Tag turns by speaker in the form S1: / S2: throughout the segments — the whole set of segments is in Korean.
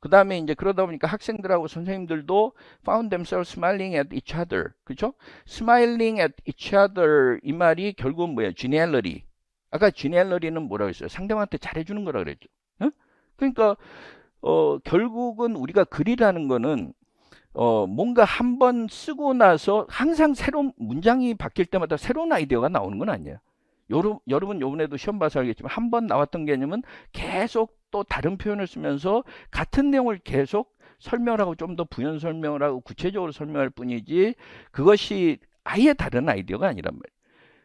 S1: 그 다음에 이제 그러다 보니까 학생들하고 선생님들도 found themselves smiling at each other. 그죠? smiling at each other 이 말이 결국은 뭐예요? geniality. 아까 geniality는 뭐라고 했어요? 상대방한테 잘해주는 거라 그랬죠. 응? 그러니까 어, 결국은 우리가 글이라는 거는 어, 뭔가 한 번 쓰고 나서 항상 새로운 문장이 바뀔 때마다 새로운 아이디어가 나오는 건 아니에요. 여러분, 여러분 요번에도 시험 봐서 알겠지만 한 번 나왔던 개념은 계속 또 다른 표현을 쓰면서 같은 내용을 계속 설명을 하고 좀 더 부연 설명을 하고 구체적으로 설명할 뿐이지 그것이 아예 다른 아이디어가 아니란 말이에요.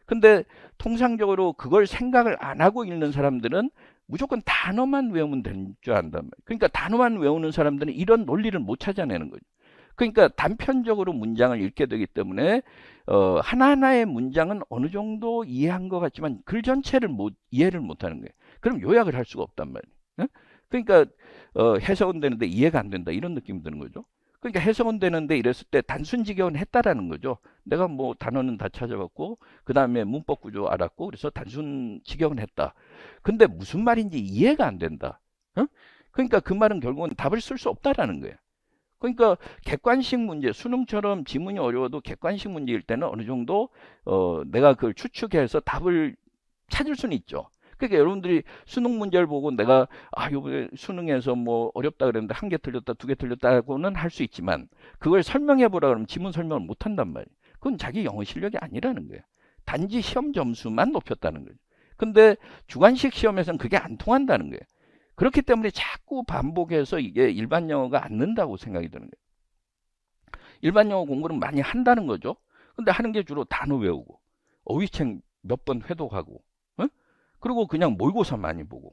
S1: 근데 통상적으로 그걸 생각을 안 하고 읽는 사람들은 무조건 단어만 외우면 되는 줄 안단 말이에요. 그러니까 단어만 외우는 사람들은 이런 논리를 못 찾아내는 거죠. 그러니까 단편적으로 문장을 읽게 되기 때문에 어, 하나하나의 문장은 어느 정도 이해한 것 같지만 글 전체를 못 이해를 못하는 거예요. 그럼 요약을 할 수가 없단 말이에요. 예? 그러니까 어, 해석은 되는데 이해가 안 된다 이런 느낌이 드는 거죠. 그러니까 해석은 되는데 이랬을 때 단순 직역은 했다라는 거죠. 내가 뭐 단어는 다 찾아봤고 그 다음에 문법 구조 알았고 그래서 단순 직역은 했다. 근데 무슨 말인지 이해가 안 된다. 어? 그러니까 그 말은 결국은 답을 쓸 수 없다라는 거예요. 그러니까 객관식 문제, 수능처럼 지문이 어려워도 객관식 문제일 때는 어느 정도 어, 내가 그걸 추측해서 답을 찾을 수는 있죠. 그러니까 여러분들이 수능 문제를 보고 내가 아 요번에 수능에서 뭐 어렵다 그랬는데 한 개 틀렸다 두 개 틀렸다고는 할 수 있지만 그걸 설명해 보라 그러면 지문 설명을 못 한단 말이에요. 그건 자기 영어 실력이 아니라는 거예요. 단지 시험 점수만 높였다는 거죠. 근데 주관식 시험에서는 그게 안 통한다는 거예요. 그렇기 때문에 자꾸 반복해서 이게 일반 영어가 안 는다고 생각이 드는 거예요. 일반 영어 공부는 많이 한다는 거죠. 근데 하는 게 주로 단어 외우고 어휘책 몇 번 회독하고 어? 그리고 그냥 모의고사 많이 보고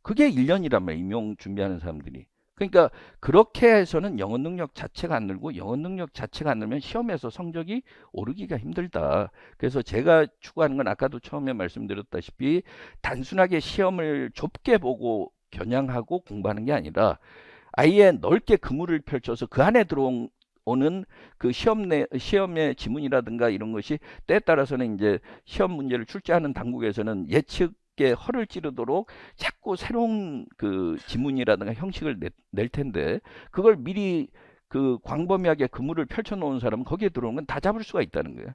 S1: 그게 1년이란 말이에요. 임용 준비하는 사람들이. 그러니까 그렇게 해서는 영어 능력 자체가 안 늘고 영어 능력 자체가 안 늘면 시험에서 성적이 오르기가 힘들다. 그래서 제가 추구하는 건 아까도 처음에 말씀드렸다시피 단순하게 시험을 좁게 보고 겨냥하고 공부하는 게 아니라 아예 넓게 그물을 펼쳐서 그 안에 들어온 오는 그 시험 내 시험의 지문이라든가 이런 것이 때에 따라서는 이제 시험 문제를 출제하는 당국에서는 예측에 허를 찌르도록 자꾸 새로운 그 지문이라든가 형식을 내, 낼 텐데 그걸 미리 그 광범위하게 그물을 펼쳐 놓은 사람은 거기에 들어오는 건 다 잡을 수가 있다는 거예요.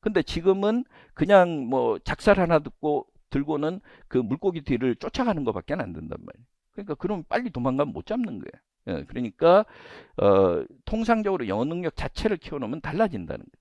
S1: 근데 지금은 그냥 뭐 작살 하나 듣고 들고는 그 물고기 뒤를 쫓아가는 것밖에 안 된단 말이에요. 그러니까 그럼 빨리 도망가면 못 잡는 거예요. 예, 그러니까 어, 통상적으로 영어 능력 자체를 키워놓으면 달라진다는 거예요.